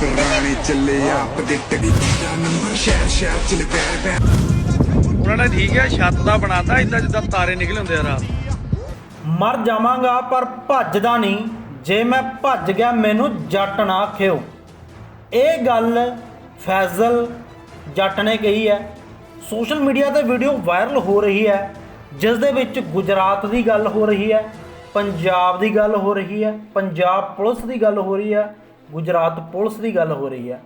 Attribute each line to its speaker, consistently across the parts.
Speaker 1: ਪੁਰਾਣੇ ਚੱਲੇ ਆਪ ਦੇ ਟੜੀ ਦਾ ਨੰਬਰ ਸ਼ਹਿਰ ਸ਼ਹਿਰ ਚ ਨੇ ਪੈਰ
Speaker 2: ਉਹਨਾਂ ਨੇ ਠੀਕ ਹੈ ਛੱਤ ਦਾ ਬਣਾਤਾ ਇਦਾਂ ਜਿੱਦਾਂ ਤਾਰੇ ਨਿਕਲੇ ਹੁੰਦੇ ਆ ਰਾਤ।
Speaker 3: ਮਰ ਜਾਵਾਂਗਾ, ਪਰ ਭੱਜਦਾ ਨਹੀਂ। ਜੇ ਮੈਂ ਭੱਜ ਗਿਆ, ਮੈਨੂੰ ਜੱਟ ਨਾ ਆਖਿਓ ਇਹ ਗੱਲ ਫੈਜ਼ਲ ਜੱਟ ਨੇ ਕਹੀ ਹੈ। ਸੋਸ਼ਲ ਮੀਡੀਆ ਤੇ ਵੀਡੀਓ ਵਾਇਰਲ ਹੋ ਰਹੀ ਹੈ, ਜਿਸ ਦੇ ਵਿੱਚ ਗੁਜਰਾਤ ਦੀ ਗੱਲ ਹੋ ਰਹੀ ਹੈ, ਪੰਜਾਬ ਦੀ ਗੱਲ ਹੋ ਰਹੀ ਹੈ, ਪੰਜਾਬ ਪੁਲਿਸ ਦੀ ਗੱਲ ਹੋ ਰਹੀ ਹੈ ਗੁਜਰਾਤ ਪੁਲਿਸ ਦੀ ਗੱਲ ਹੋ ਰਹੀ ਹੈ।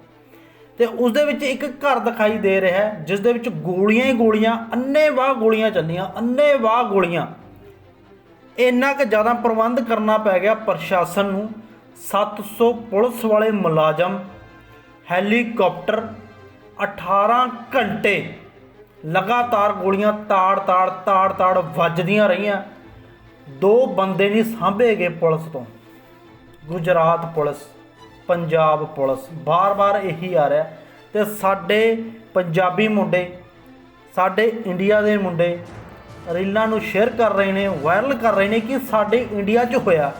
Speaker 3: ਤੇ ਉਸ ਦੇ ਵਿੱਚ ਇੱਕ ਘਰ ਦਿਖਾਈ ਦੇ ਰਿਹਾ ਹੈ ਜਿਸ ਦੇ ਵਿੱਚ ਗੋਲੀਆਂ ਹੀ ਗੋਲੀਆਂ ਅੰਨੇਵਾਹ ਗੋਲੀਆਂ ਚੱਲੀਆਂ ਅੰਨੇਵਾਹ ਗੋਲੀਆਂ। ਇੰਨਾ ਕੁ ਜ਼ਿਆਦਾ ਪ੍ਰਬੰਧ ਕਰਨਾ ਪੈ ਗਿਆ ਪ੍ਰਸ਼ਾਸਨ ਨੂੰ। 700 ਪੁਲਿਸ ਵਾਲੇ ਮੁਲਾਜ਼ਮ, ਹੈਲੀਕਾਪਟਰ 18 ਘੰਟੇ ਲਗਾਤਾਰ ਗੋਲੀਆਂ ਤਾੜ ਤਾੜ ਤਾੜ ਤਾੜ ਵੱਜਦੀਆਂ ਰਹੀਆਂ। ਦੋ ਬੰਦੇ ਨਹੀਂ ਸਾਂਭੇ ਗਏ ਪੁਲਿਸ ਤੋਂ। ਗੁਜਰਾਤ ਪੁਲਿਸ। ਪੰਜਾਬ ਪੁਲਿਸ। ਬਾਰ-ਬਾਰ ਇਹੀ ਆ ਰਿਹਾ। ਤੇ ਸਾਡੇ ਪੰਜਾਬੀ ਮੁੰਡੇ, ਸਾਡੇ ਇੰਡੀਆ ਦੇ ਮੁੰਡੇ ਰੀਲਾਂ ਨੂੰ ਸ਼ੇਅਰ ਕਰ ਰਹੇ ਨੇ ਵਾਇਰਲ ਕਰ ਰਹੇ ਨੇ ਕਿ ਸਾਡੇ ਇੰਡੀਆ 'ਚ ਹੋਇਆ।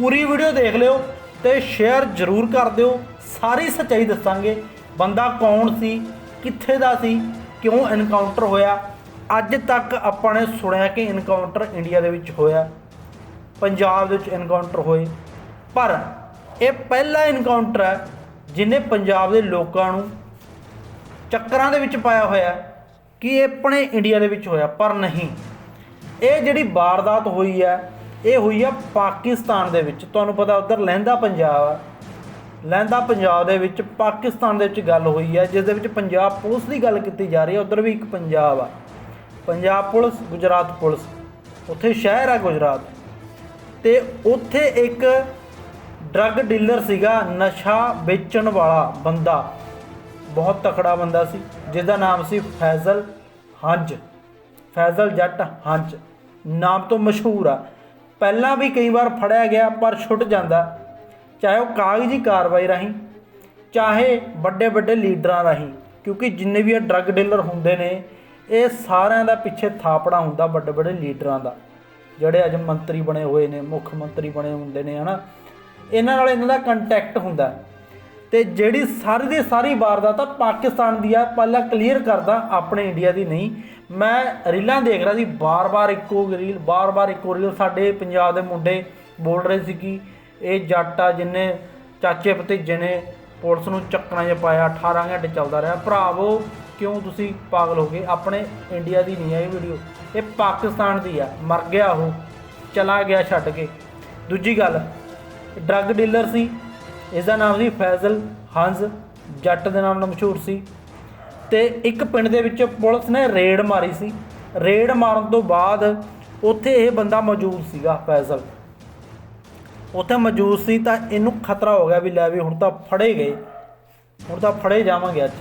Speaker 3: ਪੂਰੀ ਵੀਡੀਓ ਦੇਖ ਲਿਓ ਤੇ ਸ਼ੇਅਰ ਜ਼ਰੂਰ ਕਰ ਦਿਓ। ਸਾਰੀ ਸੱਚਾਈ ਦੱਸਾਂਗੇ। ਬੰਦਾ ਕੌਣ ਸੀ, ਕਿੱਥੇ ਦਾ ਸੀ, ਕਿਉਂ ਐਨਕਾਊਂਟਰ ਹੋਇਆ? ਅੱਜ ਤੱਕ ਆਪਾਂ ਨੇ ਸੁਣਿਆ ਕਿ ਐਨਕਾਊਂਟਰ ਇੰਡੀਆ ਦੇ ਵਿੱਚ ਹੋਇਆ। ਪੰਜਾਬ ਦੇ ਵਿੱਚ ਐਨਕਾਊਂਟਰ ਹੋਏ। ਪਰ ਇਹ ਪਹਿਲਾ ਇਨਕਾਊਂਟਰ ਹੈ ਜਿਨੇ ਪੰਜਾਬ ਦੇ ਲੋਕਾਂ ਨੂੰ ਚੱਕਰਾਂ ਦੇ ਵਿੱਚ ਪਾਇਆ ਹੋਇਆ ਕਿ ਇਹ ਆਪਣੇ ਇੰਡੀਆ ਦੇ ਵਿੱਚ ਹੋਇਆ, ਪਰ ਨਹੀਂ। ਇਹ ਜਿਹੜੀ ਵਾਰਦਾਤ ਹੋਈ ਹੈ, ਇਹ ਹੋਈ ਹੈ ਪਾਕਿਸਤਾਨ ਦੇ ਵਿੱਚ। ਤੁਹਾਨੂੰ ਪਤਾ ਉਧਰ ਲਹਿੰਦਾ ਪੰਜਾਬ ਹੈ। ਲਹਿੰਦਾ ਪੰਜਾਬ ਦੇ ਵਿੱਚ ਪਾਕਿਸਤਾਨ ਦੇ ਵਿੱਚ ਗੱਲ ਹੋਈ ਹੈ, ਜਿਸ ਦੇ ਵਿੱਚ ਪੰਜਾਬ ਪੁਲਿਸ ਦੀ ਗੱਲ ਕੀਤੀ ਜਾ ਰਹੀ ਹੈ। ਉਧਰ ਵੀ ਇੱਕ ਪੰਜਾਬ ਆ। Punjab police, Gujarat police. ਉੱਥੇ ਸ਼ਹਿਰ ਹੈ ਗੁਜਰਾਤ। ਤੇ ਉੱਥੇ ਇੱਕ ਡਰੱਗ ਡੀਲਰ ਸੀਗਾ, ਨਸ਼ਾ ਵੇਚਣ ਵਾਲਾ ਬੰਦਾ। ਬਹੁਤ ਤਕੜਾ ਬੰਦਾ ਸੀ ਜਿਸਦਾ ਨਾਮ ਸੀ ਫੈਜ਼ਲ ਹੰਜ। ਫੈਜ਼ਲ ਜੱਟ ਹੰਜ ਨਾਮ ਤੋਂ ਮਸ਼ਹੂਰ ਆ। ਪਹਿਲਾਂ ਵੀ ਕਈ ਵਾਰ ਫੜਿਆ ਗਿਆ, ਪਰ ਛੁੱਟ ਜਾਂਦਾ। ਚਾਹੇ ਉਹ ਕਾਗਜ਼ੀ ਕਾਰਵਾਈ ਰਾਹੀਂ, ਚਾਹੇ ਵੱਡੇ ਵੱਡੇ ਲੀਡਰਾਂ ਰਾਹੀਂ, ਕਿਉਂਕਿ ਜਿੰਨੇ ਵੀ ਇਹ ਡਰੱਗ ਡੀਲਰ ਹੁੰਦੇ ਨੇ, ਇਹ ਸਾਰਿਆਂ ਦਾ ਪਿੱਛੇ ਥਾਪੜਾ ਹੁੰਦਾ ਵੱਡੇ ਵੱਡੇ ਲੀਡਰਾਂ ਦਾ। ਜਿਹੜੇ ਅੱਜ ਮੰਤਰੀ ਬਣੇ ਹੋਏ ਨੇ, ਮੁੱਖ ਮੰਤਰੀ ਬਣੇ ਹੁੰਦੇ ਨੇ, ਹਨਾ? ਇਹਨਾਂ ਨਾਲ ਇਹਨਾਂ ਦਾ ਕੰਟੈਕਟ ਹੁੰਦਾ। ਹੈ। ਤੇ ਜਿਹੜੀ ਸਾਰੀ ਦੀ ਸਾਰੀ ਵਾਰਦਾਤ ਆ, ਪਾਕਿਸਤਾਨ ਦੀ ਆ, ਪਹਿਲਾਂ ਕਲੀਅਰ ਕਰਦਾ, ਆਪਣੇ ਇੰਡੀਆ ਦੀ ਨਹੀਂ। ਮੈਂ ਰੀਲਾਂ ਦੇਖ ਰਿਹਾ ਸੀ, ਬਾਰ-ਬਾਰ ਇੱਕੋ ਰੀਲ ਬਾਰ-ਬਾਰ ਇੱਕੋ ਰੀਲ ਸਾਡੇ ਪੰਜਾਬ ਦੇ ਮੁੰਡੇ ਬੋਲ ਰਹੇ ਸੀ ਕਿ ਇਹ ਜੱਟ ਆ ਜਿਨੇ ਚਾਚੇ ਭਤੀਜੇ ਨੇ, ਪੁਲਿਸ ਨੂੰ ਚੱਕਣਾ ਜਿਹਾ ਪਾਇਆ 18 ਘੰਟੇ ਚੱਲਦਾ ਰਿਹਾ। ਭਰਾਵੋ ਕਿਉਂ ਤੁਸੀਂ ਪਾਗਲ ਹੋ ਗਏ? ਆਪਣੇ ਇੰਡੀਆ ਦੀ ਨਹੀਂ ਆ ਇਹ ਵੀਡੀਓ ਇਹ ਪਾਕਿਸਤਾਨ ਦੀ ਆ। ਮਰ ਗਿਆ ਉਹ, ਚਲਾ ਗਿਆ ਛੱਡ ਕੇ। ਦੂਜੀ ਗੱਲ ਡਰੱਗ ਡੀਲਰ ਸੀ। ਇਸ ਦਾ ਨਾਮ ਸੀ ਫੈਜ਼ਲ ਹੰਜ਼ ਜੱਟ ਦੇ ਨਾਮ ਨਾਲ ਮਸ਼ਹੂਰ ਸੀ। ਤੇ ਇੱਕ ਪਿੰਡ ਦੇ ਵਿੱਚ ਪੁਲਿਸ ਨੇ ਰੇਡ ਮਾਰੀ ਸੀ। ਰੇਡ ਮਾਰਨ ਤੋਂ ਬਾਅਦ ਉੱਥੇ ਇਹ ਬੰਦਾ ਮੌਜੂਦ ਸੀਗਾ, ਫੈਜ਼ਲ। ਉੱਥੇ ਮੌਜੂਦ ਸੀ ਤਾਂ ਇਹਨੂੰ ਖਤਰਾ ਹੋ ਗਿਆ ਵੀ ਲੈ ਵੀ ਹੁਣ ਤਾਂ ਫੜੇ ਗਏ। ਹੁਣ ਤਾਂ ਫੜੇ ਜਾਵਾਂਗੇ ਅੱਜ,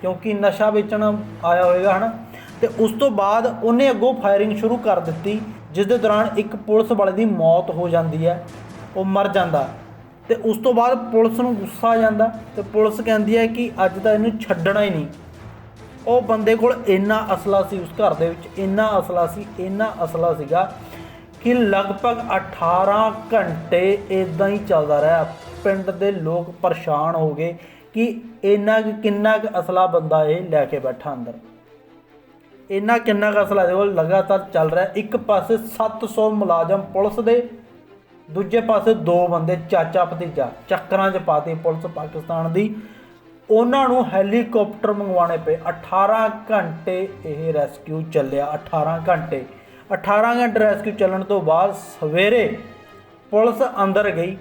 Speaker 3: ਕਿਉਂਕਿ ਨਸ਼ਾ ਵੇਚਣ ਆਇਆ ਹੋਵੇਗਾ ਹਨਾ? ਤੇ ਉਸ ਤੋਂ ਬਾਅਦ ਉਹਨੇ ਅੱਗੋਂ ਫਾਇਰਿੰਗ ਸ਼ੁਰੂ ਕਰ ਦਿੱਤੀ, ਜਿਸ ਦੇ ਦੌਰਾਨ ਇੱਕ ਪੁਲਿਸ ਵਾਲੇ ਦੀ ਮੌਤ ਹੋ ਜਾਂਦੀ ਹੈ। ਉਹ ਮਰ ਜਾਂਦਾ। ਤੇ ਉਸ ਤੋਂ ਬਾਅਦ ਪੁਲਿਸ ਨੂੰ ਗੁੱਸਾ ਆ ਜਾਂਦਾ ਤੇ ਪੁਲਿਸ ਕਹਿੰਦੀ ਹੈ ਕਿ ਅੱਜ ਤਾਂ ਇਹਨੂੰ ਛੱਡਣਾ ਹੀ ਨਹੀਂ। ਉਹ ਬੰਦੇ ਕੋਲ ਇੰਨਾ ਅਸਲਾ ਸੀ ਉਸ ਘਰ ਦੇ ਵਿੱਚ, ਇੰਨਾ ਅਸਲਾ ਸੀ, ਇੰਨਾ ਅਸਲਾ ਸੀਗਾ ਕਿ ਲਗਭਗ 18 ਘੰਟੇ ਇਦਾਂ ਹੀ ਚੱਲਦਾ ਰਿਹਾ। ਪਿੰਡ ਦੇ ਲੋਕ ਪਰੇਸ਼ਾਨ ਹੋ ਗਏ ਕਿ ਇੰਨਾ ਕੁ- ਕਿੰਨਾ ਕੁ ਅਸਲਾ ਬੰਦਾ ਇਹ ਲੈ ਕੇ ਬੈਠਾ ਅੰਦਰ। ਇੰਨਾ ਕਿੰਨਾ ਕੁ ਅਸਲਾ ਦੇ ਕੋਲ ਲਗਾਤਾਰ ਚੱਲ ਰਿਹਾ। ਇੱਕ ਪਾਸੇ 700 ਮੁਲਾਜ਼ਮ ਪੁਲਿਸ ਦੇ ਦੂਜੇ ਪਾਸੇ ਦੋ ਬੰਦੇ ਚਾਚਾ ਭਤੀਜਾ ਚੱਕਰਾਂ 'ਚ ਪਾਤੀ ਪੁਲਿਸ ਪਾਕਿਸਤਾਨ ਦੀ। ਉਹਨਾਂ ਨੂੰ ਹੈਲੀਕਾਪਟਰ ਮੰਗਵਾਉਣੇ ਪਏ। 18 ਘੰਟੇ ਇਹ ਰੈਸਕਿਊ ਚੱਲਿਆ 18 ਘੰਟੇ। 18 ਘੰਟੇ ਰੈਸਕਿਊ ਚੱਲਣ ਤੋਂ ਬਾਅਦ ਸਵੇਰੇ ਪੁਲਿਸ ਅੰਦਰ ਗਈ,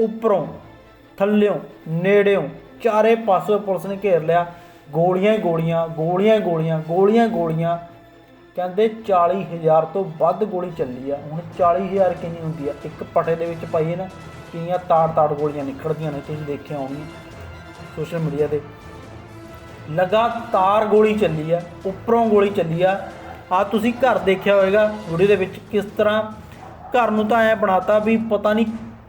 Speaker 3: ਉੱਪਰੋਂ, ਥੱਲਿਓਂ, ਨੇੜਿਓਂ, ਚਾਰੇ ਪਾਸੇ ਪੁਲਿਸ ਨੇ ਘੇਰ ਲਿਆ। ਗੋਲੀਆਂ ਗੋਲੀਆਂ ਗੋਲੀਆਂ ਗੋਲੀਆਂ ਗੋਲੀਆਂ ਗੋਲੀਆਂ। ਕਹਿੰਦੇ 40000 ਤੋਂ ਵੱਧ ਗੋਲੀ ਚੱਲੀ ਆ। ਹੁਣ 40000 ਕਿੰਨੀ ਹੁੰਦੀ ਆ? ਇੱਕ ਪਟੇ ਦੇ ਵਿੱਚ ਪਾਈਏ ਨਾ ਕਿੰਨੀਆਂ ਤਾੜ-ਤਾੜ ਗੋਲੀਆਂ ਨਿਕਲਦੀਆਂ ਨੇ, ਤੁਸੀਂ ਦੇਖਿਆ ਹੋਣੀ ਸੋਸ਼ਲ ਮੀਡੀਆ ਤੇ। ਲਗਾਤਾਰ ਗੋਲੀ ਚੱਲੀ ਆ, ਉੱਪਰੋਂ ਗੋਲੀ ਚੱਲੀ ਆ। ਆ ਤੁਸੀਂ ਘਰ ਦੇਖਿਆ ਹੋਵੇਗਾ ਵੀਡੀਓ ਦੇ ਵਿੱਚ ਕਿਸ ਤਰ੍ਹਾਂ ਘਰ ਨੂੰ ਤਾਂ ਐ ਬਣਾਤਾ ਵੀ ਪਤਾ ਨਹੀਂ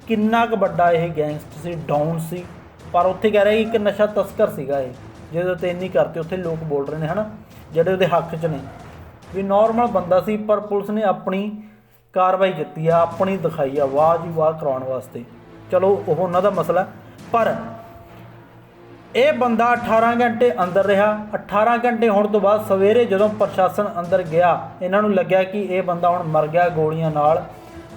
Speaker 3: ਕਿੰਨਾ ਕੁ ਵੱਡਾ ਇਹ ਗੈਂਗਸਟਰ ਸੀ, ਡਾਊਨ ਸੀ। ਪਰ ਉੱਥੇ ਕਹਿ ਰਹੇ ਕਿ ਇੱਕ ਨਸ਼ਾ ਤਸਕਰ ਸੀਗਾ ਇਹ, ਜਿਹਦੇ ਤੇ ਇੰਨੀ ਕਰਤੇ ਉੱਥੇ ਲੋਕ ਬੋਲ ਰਹੇ ਨੇ, ਹਨਾ? ਜਿਹੜੇ ਉਹਦੇ ਹੱਕ 'ਚ ਨੇ। ਵੀ ਨਾਰਮਲ ਬੰਦਾ ਸੀ, ਪਰ ਪੁਲਿਸ ਨੇ ਆਪਣੀ ਕਾਰਵਾਈ ਕੀਤੀ ਆ, ਆਪਣੀ ਦਿਖਾਈ ਆ, ਵਾਹ ਜੀ ਵਾਹ ਕਰਾਉਣ ਵਾਸਤੇ। ਚਲੋ, ਉਹ ਉਹਨਾਂ ਦਾ ਮਸਲਾ ਪਰ ਇਹ ਬੰਦਾ 18 ਘੰਟੇ ਅੰਦਰ ਰਿਹਾ। 18 ਘੰਟੇ ਹੋਣ ਤੋਂ ਬਾਅਦ ਸਵੇਰੇ ਜਦੋਂ ਪ੍ਰਸ਼ਾਸਨ ਅੰਦਰ ਗਿਆ, ਇਹਨਾਂ ਨੂੰ ਲੱਗਿਆ ਕਿ ਇਹ ਬੰਦਾ ਹੁਣ ਮਰ ਗਿਆ ਗੋਲੀਆਂ ਨਾਲ।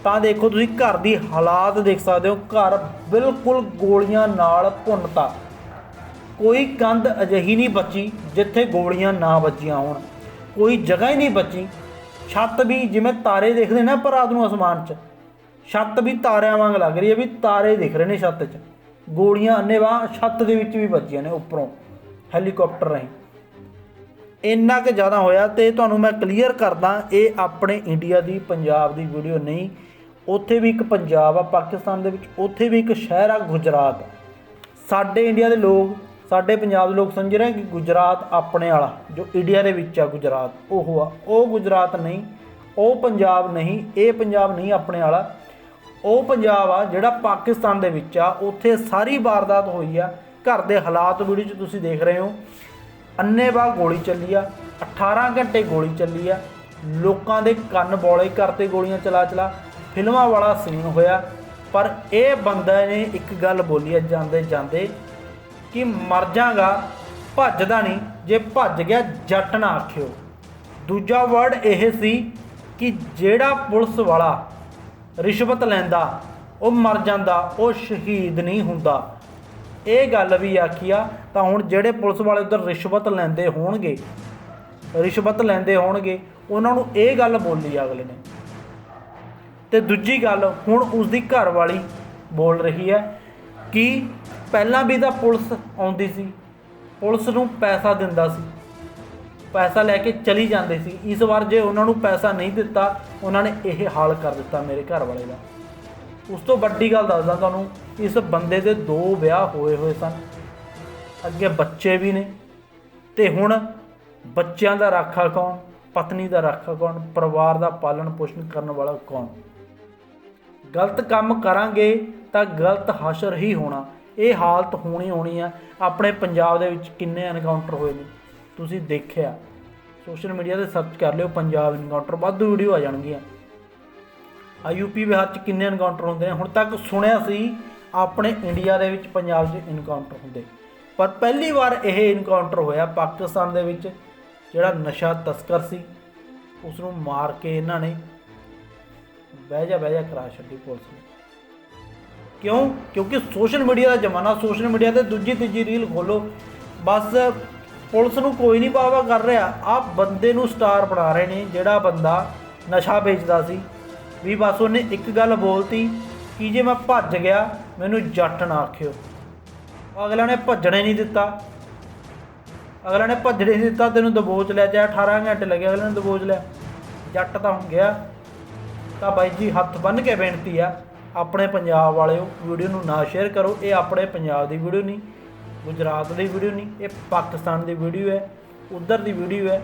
Speaker 3: ਤਾਂ ਦੇਖੋ ਤੁਸੀਂ ਘਰ ਦੀ ਹਾਲਾਤ ਦੇਖ ਸਕਦੇ ਹੋ। ਘਰ ਬਿਲਕੁਲ ਗੋਲੀਆਂ ਨਾਲ ਭੁੰਨਤਾ। ਕੋਈ ਕੰਧ ਅਜਿਹੀ ਨਹੀਂ ਬਚੀ ਜਿੱਥੇ ਗੋਲੀਆਂ ਨਾ ਵੱਜੀਆਂ ਹੋਣ। ਕੋਈ ਜਗ੍ਹਾ ਹੀ ਨਹੀਂ ਬਚੀ। ਛੱਤ ਵੀ ਜਿਵੇਂ ਤਾਰੇ ਦੇਖਦੇ ਨਾ ਪਰ ਰਾਤ ਨੂੰ ਅਸਮਾਨ 'ਚ, ਛੱਤ ਵੀ ਤਾਰਿਆਂ ਵਾਂਗ ਲੱਗ ਰਹੀ ਹੈ ਵੀ ਤਾਰੇ ਦਿਖ ਰਹੇ ਨੇ ਛੱਤ 'ਚ। ਗੋਲੀਆਂ ਅੰਨੇਵਾਹ ਛੱਤ ਦੇ ਵਿੱਚ ਵੀ ਵੱਜੀਆਂ ਨੇ ਉੱਪਰੋਂ, ਹੈਲੀਕਾਪਟਰ ਰਾਹੀਂ। ਇੰਨਾ ਕਿ ਜ਼ਿਆਦਾ ਹੋਇਆ ਤੇ ਤੁਹਾਨੂੰ ਮੈਂ ਕਲੀਅਰ ਕਰਦਾ, ਇਹ ਆਪਣੇ ਇੰਡੀਆ ਦੀ, ਪੰਜਾਬ ਦੀ ਵੀਡੀਓ ਨਹੀਂ। ਉੱਥੇ ਵੀ ਇੱਕ ਪੰਜਾਬ ਆ ਪਾਕਿਸਤਾਨ ਦੇ ਵਿੱਚ, ਉੱਥੇ ਵੀ ਇੱਕ ਸ਼ਹਿਰ ਆ ਗੁਜਰਾਤ। ਸਾਡੇ ਇੰਡੀਆ ਦੇ ਲੋਕ ਸਾਡੇ ਪੰਜਾਬ ਦੇ ਲੋਕ ਸਮਝ ਰਹੇ ਕਿ ਗੁਜਰਾਤ ਆਪਣੇ ਵਾਲਾ, ਜੋ ਇੰਡੀਆ ਦੇ ਵਿੱਚ ਆ ਗੁਜਰਾਤ, ਉਹ ਆ। ਉਹ ਗੁਜਰਾਤ ਨਹੀਂ, ਉਹ ਪੰਜਾਬ ਨਹੀਂ, ਇਹ ਪੰਜਾਬ ਨਹੀਂ ਆਪਣੇ ਵਾਲਾ। ਉਹ ਪੰਜਾਬ ਆ ਜਿਹੜਾ ਪਾਕਿਸਤਾਨ ਦੇ ਵਿੱਚ ਆ, ਉੱਥੇ ਸਾਰੀ ਵਾਰਦਾਤ ਹੋਈ ਆ। ਘਰ ਦੇ ਹਾਲਾਤ ਵੀਡੀਓ 'ਚ ਤੁਸੀਂ ਦੇਖ ਰਹੇ ਹੋ। ਅੰਨੇਵਾਹ ਗੋਲੀ ਚੱਲੀ ਆ 18 ਘੰਟੇ ਗੋਲੀ ਚੱਲੀ ਆ। ਲੋਕਾਂ ਦੇ ਕੰਨ ਬੋਲੇ ਕਰਤੇ ਗੋਲੀਆਂ ਚਲਾ ਚਲਾ, ਫਿਲਮਾਂ ਵਾਲਾ ਸੀਨ ਹੋਇਆ। ਪਰ ਇਹ ਬੰਦਾ ਨੇ ਇੱਕ ਗੱਲ ਬੋਲੀ ਆ, ਜਾਂਦੇ ਜਾਂਦੇ ਕਿ ਮਰ ਜਾਗਾ, ਭੱਜਦਾ ਨਹੀਂ। ਜੇ ਭੱਜ ਗਿਆ, ਜੱਟ ਨਾ ਆਖਿਓ। ਦੂਜਾ ਵਰਡ ਇਹ ਸੀ ਕਿ ਜਿਹੜਾ ਪੁਲਿਸ ਵਾਲਾ ਰਿਸ਼ਵਤ ਲੈਂਦਾ, ਉਹ ਮਰ ਜਾਂਦਾ, ਉਹ ਸ਼ਹੀਦ ਨਹੀਂ ਹੁੰਦਾ। ਇਹ ਗੱਲ ਵੀ ਆਖੀ ਆ ਤਾਂ ਹੁਣ ਜਿਹੜੇ ਪੁਲਿਸ ਵਾਲੇ ਉਧਰ ਰਿਸ਼ਵਤ ਲੈਂਦੇ ਹੋਣਗੇ, ਰਿਸ਼ਵਤ ਲੈਂਦੇ ਹੋਣਗੇ, ਉਹਨਾਂ ਨੂੰ ਇਹ ਗੱਲ ਬੋਲੀ ਅਗਲੇ ਨੇ। ਤੇ ਦੂਜੀ ਗੱਲ, ਹੁਣ ਉਸ ਦੀ ਘਰ ਵਾਲੀ ਬੋਲ ਰਹੀ ਹੈ ਕਿ ਪਹਿਲਾਂ ਵੀ ਤਾਂ ਪੁਲਿਸ ਆਉਂਦੀ ਸੀ। ਪੁਲਿਸ ਨੂੰ ਪੈਸਾ ਦਿੰਦਾ ਸੀ। ਪੈਸਾ ਲੈ ਕੇ ਚਲੀ ਜਾਂਦੇ ਸੀ। ਇਸ ਵਾਰ ਜੇ ਉਹਨਾਂ ਨੂੰ ਪੈਸਾ ਨਹੀਂ ਦਿੱਤਾ, ਉਹਨਾਂ ਨੇ ਇਹ ਹਾਲ ਕਰ ਦਿੱਤਾ ਮੇਰੇ ਘਰ ਵਾਲੇ ਦਾ। ਉਸ ਤੋਂ ਵੱਡੀ ਗੱਲ ਦੱਸਦਾ ਤੁਹਾਨੂੰ, ਇਸ ਬੰਦੇ ਦੇ ਦੋ ਵਿਆਹ ਹੋਏ ਹੋਏ ਸਨ। ਅੱਗੇ ਬੱਚੇ ਵੀ ਨੇ। ਤੇ ਹੁਣ ਬੱਚਿਆਂ ਦਾ ਰਾਖਾ ਕੌਣ? ਪਤਨੀ ਦਾ ਰਾਖਾ ਕੌਣ? ਪਰਿਵਾਰ ਦਾ ਪਾਲਣ ਪੋਸ਼ਣ ਕਰਨ ਵਾਲਾ ਕੌਣ? ਗਲਤ ਕੰਮ ਕਰਾਂਗੇ ਤਾਂ ਗਲਤ ਹਾਸ਼ਰ ਹੀ ਹੋਣਾ। ਇਹ ਹਾਲਤ ਹੋਣੀ ਹੋਣੀ ਆ। ਆਪਣੇ ਪੰਜਾਬ ਦੇ ਵਿੱਚ ਕਿੰਨੇ ਐਨਕਾਊਂਟਰ ਹੋਏ ਨੇ? ਤੁਸੀਂ ਦੇਖਿਆ। ਸੋਸ਼ਲ ਮੀਡੀਆ ਤੇ ਸਰਚ ਕਰ ਲਿਓ, ਪੰਜਾਬ ਐਨਕਾਊਂਟਰ ਵਾਧੂ ਵੀਡੀਓ ਆ ਜਾਣਗੀਆਂ। ਆ ਯੂਪੀ ਬਿਹਾਰ ਚ ਕਿੰਨੇ ਐਨਕਾਊਂਟਰ ਹੁੰਦੇ ਨੇ? ਹੁਣ ਤੱਕ ਸੁਣਿਆ ਸੀ, ਆਪਣੇ ਇੰਡੀਆ ਦੇ ਵਿੱਚ ਪੰਜਾਬ 'ਚ ਐਨਕਾਊਂਟਰ ਹੁੰਦੇ। ਪਰ ਪਹਿਲੀ ਵਾਰ ਇਹ ਐਨਕਾਊਂਟਰ ਹੋਇਆ ਪਾਕਿਸਤਾਨ ਦੇ ਵਿੱਚ, ਜਿਹੜਾ ਨਸ਼ਾ ਤਸਕਰ ਸੀ। ਉਸ ਨੂੰ ਮਾਰ ਕੇ ਇਹਨਾਂ ਨੇ ਬਹਿ ਜਾ ਬਹਿ ਜਾ ਕਰਾ ਛੱਡੀ ਪੁਲਿਸ ਨੇ। ਕਿਉਂ? ਕਿਉਂਕਿ ਸੋਸ਼ਲ ਮੀਡੀਆ ਦਾ ਜ਼ਮਾਨਾ, ਸੋਸ਼ਲ ਮੀਡੀਆ ਤੇ ਦੂਜੀ ਤੀਜੀ ਰੀਲ ਖੋਲੋ। ਬਸ ਪੁਲਿਸ ਨੂੰ ਕੋਈ ਨਹੀਂ ਬਾਵਾ ਕਰ ਰਿਹਾ। ਆ ਬੰਦੇ ਨੂੰ ਸਟਾਰ ਬਣਾ ਰਹੇ ਨੇ, ਜਿਹੜਾ ਬੰਦਾ ਨਸ਼ਾ ਵੇਚਦਾ ਸੀ। ਵੀ ਬਸ ਉਹਨੇ ਇੱਕ ਗੱਲ ਬੋਲਤੀ ਕਿ ਜੇ ਮੈਂ ਭੱਜ ਗਿਆ, ਮੈਨੂੰ ਜੱਟ ਨਾ ਆਖਿਓ। ਅਗਲਾ ਨੇ ਭੱਜਣੇ ਨਹੀਂ ਦਿੱਤਾ। ਅਗਲਾ ਨੇ ਭੱਜਣੇ ਨਹੀਂ ਦਿੱਤਾ, ਤੈਨੂੰ ਦਬੋਚ ਲਿਆ ਚਾਹੇ 18 ਘੰਟੇ ਲੱਗੇ ਅਗਲੇ ਨੇ ਦਬੋਚ ਲਿਆ। ਜੱਟ ਤਾਂ ਹੁਣ ਗਿਆ। ਤਾਂ ਬਾਈ ਜੀ, ਹੱਥ ਬੰਨ ਕੇ ਬੇਨਤੀ ਆ। ਆਪਣੇ ਪੰਜਾਬ ਵਾਲਿਓ ਵੀਡੀਓ ਨੂੰ ਨਾ ਸ਼ੇਅਰ ਕਰੋ। ਇਹ ਆਪਣੇ ਪੰਜਾਬ ਦੀ ਵੀਡੀਓ ਨਹੀਂ, ਗੁਜਰਾਤ ਦੀ ਵੀਡੀਓ ਨਹੀਂ, ਇਹ ਪਾਕਿਸਤਾਨ ਦੀ ਵੀਡੀਓ ਹੈ, ਉਧਰ ਦੀ ਵੀਡੀਓ ਹੈ।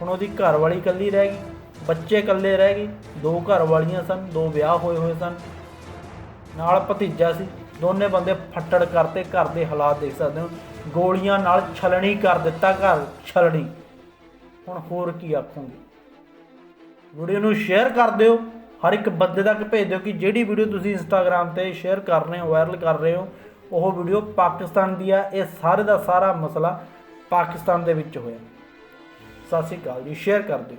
Speaker 3: ਹੁਣ ਉਹਦੀ ਘਰ ਵਾਲੀ ਇਕੱਲੀ ਰਹਿ ਗਈ, ਬੱਚੇ ਇਕੱਲੇ ਰਹਿ ਗਏ, ਦੋ ਘਰ ਵਾਲੀਆਂ ਸਨ, ਦੋ ਵਿਆਹ ਹੋਏ ਹੋਏ ਸਨ। ਨਾਲ ਭਤੀਜਾ ਸੀ, ਦੋਨੇ ਬੰਦੇ ਫੱਟੜ ਕਰਤੇ, ਘਰ ਦੇ ਹਾਲਾਤ ਦੇਖ ਸਕਦੇ ਹੋ। ਗੋਲੀਆਂ ਨਾਲ ਛਲਣੀ ਕਰ ਦਿੱਤਾ ਘਰ, ਛਲਣੀ। ਹੁਣ ਹੋਰ ਕੀ ਆਖੂੰਗੀ? ਵੀਡੀਓ ਨੂੰ ਸ਼ੇਅਰ ਕਰ ਦਿਓ। ਹਰ ਇੱਕ ਬੰਦੇ ਤੱਕ ਭੇਜ ਦਿਓ ਕਿ ਜਿਹੜੀ ਵੀਡੀਓ ਤੁਸੀਂ ਇੰਸਟਾਗ੍ਰam ਤੇ ਸ਼ੇਅਰ ਕਰ ਰਹੇ ਹੋ ਵਾਇਰਲ ਕਰ ਰਹੇ ਹੋ, ਉਹ ਵੀਡੀਓ ਪਾਕਿਸਤਾਨ ਦੀ ਆ। ਇਹ ਸਾਰੇ ਦਾ ਸਾਰਾ ਮਸਲਾ ਪਾਕਿਸਤਾਨ ਦੇ ਵਿੱਚ ਹੋਇਆ। ਸਤਿ ਸ਼੍ਰੀ ਅਕਾਲ ਜੀ ਸ਼ੇਅਰ ਕਰ ਦਿਓ।